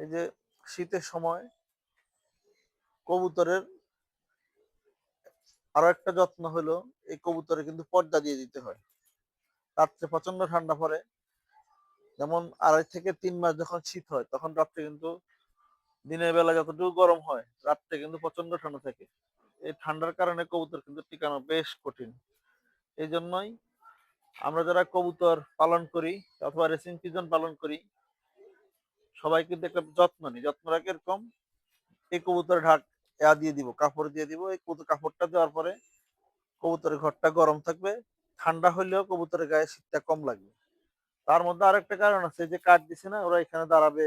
এই যে শীতের সময় কবুতরের আরও একটা যত্ন হলো, এই কবুতরে কিন্তু পর্দা দিয়ে দিতে হয়। রাত্রে প্রচণ্ড ঠান্ডা পড়ে। যেমন আড়াই থেকে তিন মাস যখন শীত হয়, তখন রাত্রে কিন্তু দিনের বেলা যতটুকু গরম হয়, রাত্রে কিন্তু প্রচণ্ড ঠান্ডা থাকে। এই ঠান্ডার কারণে কবুতর কিন্তু টিকানো বেশ কঠিন। এই জন্যই আমরা যারা কবুতর পালন করি অথবা রেসিং পিজন পালন করি সবাই কিন্তু একটা যত্ন নিই। যত্ন রাখি এরকম এই কবুতরের ঢাক ইয়া দিয়ে দিব, কাপড় দিয়ে দিব। এই কবুতর কাপড়টা দেওয়ার পরে কবুতরের ঘরটা গরম থাকবে। ঠান্ডা হলেও কবুতরের গায়ে শীতটা কম লাগবে। তার মধ্যে আরেকটা কারণ আছে যে কাঠ দিছে না, ওরা এখানে দাঁড়াবে।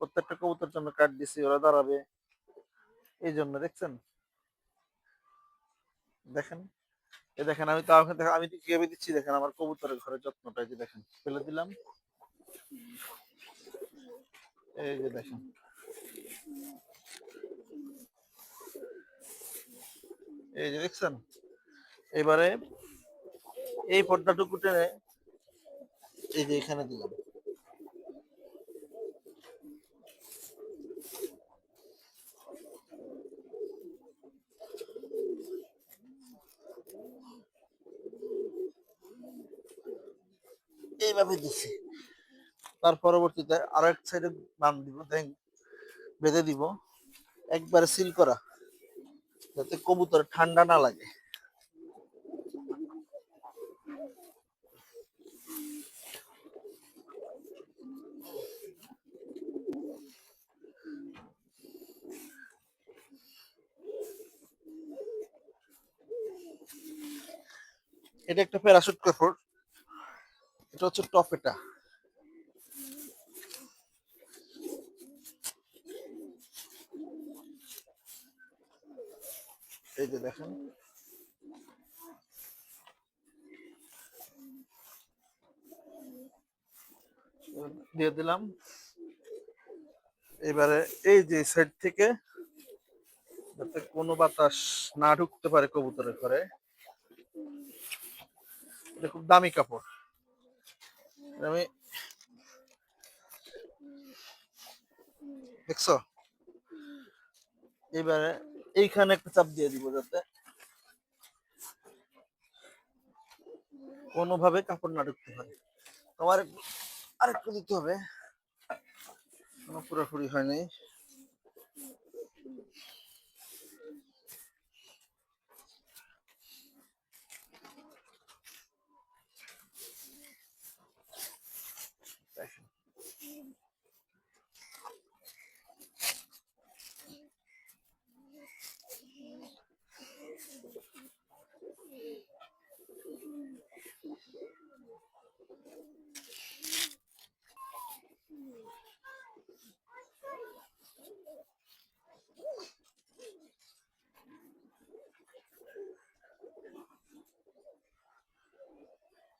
প্রত্যেকটা কবুতর জন্য কাঠ দিছি, ওরা দাঁড়াবে। এই জন্য দেখছেন? দেখেন? এ দেখেন, আমি তো আপনাকে আমি কীভাবে দিচ্ছি, দেখেন আমার কবুতরের ঘরের যত্নটা যে দেখেন, ফেলে দিলাম। এই যে এই যে দেখছেন? এবারে এই পর্দাটুকু টেনে এই যে এখানে দিলাম। এইভাবে দিছি তার পরবর্তীতে আরও এক সাইডে বান দিব দেন বেঁধে দিব। একবারে সিল করা, যাতে কবুতর ঠান্ডা না লাগে। এটা একটা প্যারাশুট কাপড় এটা হচ্ছে টপ এটা। এই যে দেখেন। দিয়ে দিলাম। এবারে এই যে সাইড থেকে যাতে কোনো বাতাস না ঢুকতে পারে কবুতরের ঘরে। এটা খুব দামি কাপড়। আমি দেখছ? এবারে এইখানে একটা চাপ দিয়ে দিব যাতে কোনোভাবে কাপড় না ঢুকতে হয়। তোমার আরেকটু দিতে হবে। কোনো পুরোপুরি হয়নি দেখেন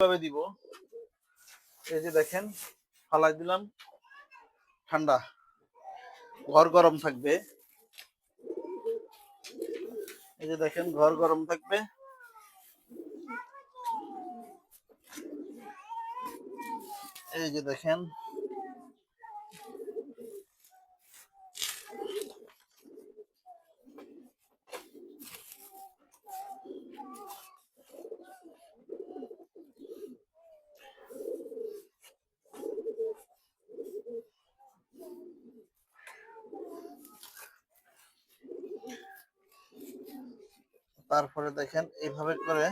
কীভাবে দিব? এই যে দেখেন, ফালাই দিলাম। ঠান্ডা। ঘর গরম থাকবে। এই যে দেখেন, ঘর গরম থাকবে। এই যে দেখেন তারপরে দেখেন এইভাবে করে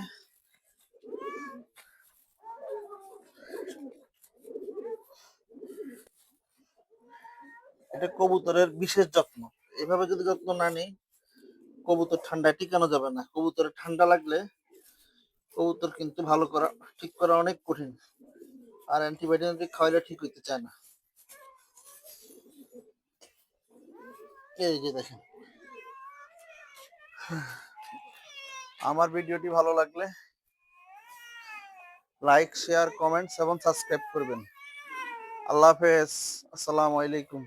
এটা কবুতরের বিশেষ যত্ন। এভাবে যদি যত্ন না নিই, কবুতর ঠান্ডায় টিকানো যাবে না। কবুতরের ঠান্ডা লাগলে কবুতর কিন্তু ভালো করা, ঠিক করা অনেক কঠিন। আর অ্যান্টিবায়োটিক খাওয়াইলে ঠিক হইতে চায় না। এই যে দেখেন। আমার ভিডিওটি ভালো লাগলে লাইক শেয়ার কমেন্টস এবং সাবস্ক্রাইব করবেন। আল্লাহ হাফেজ। আসসালামু আলাইকুম।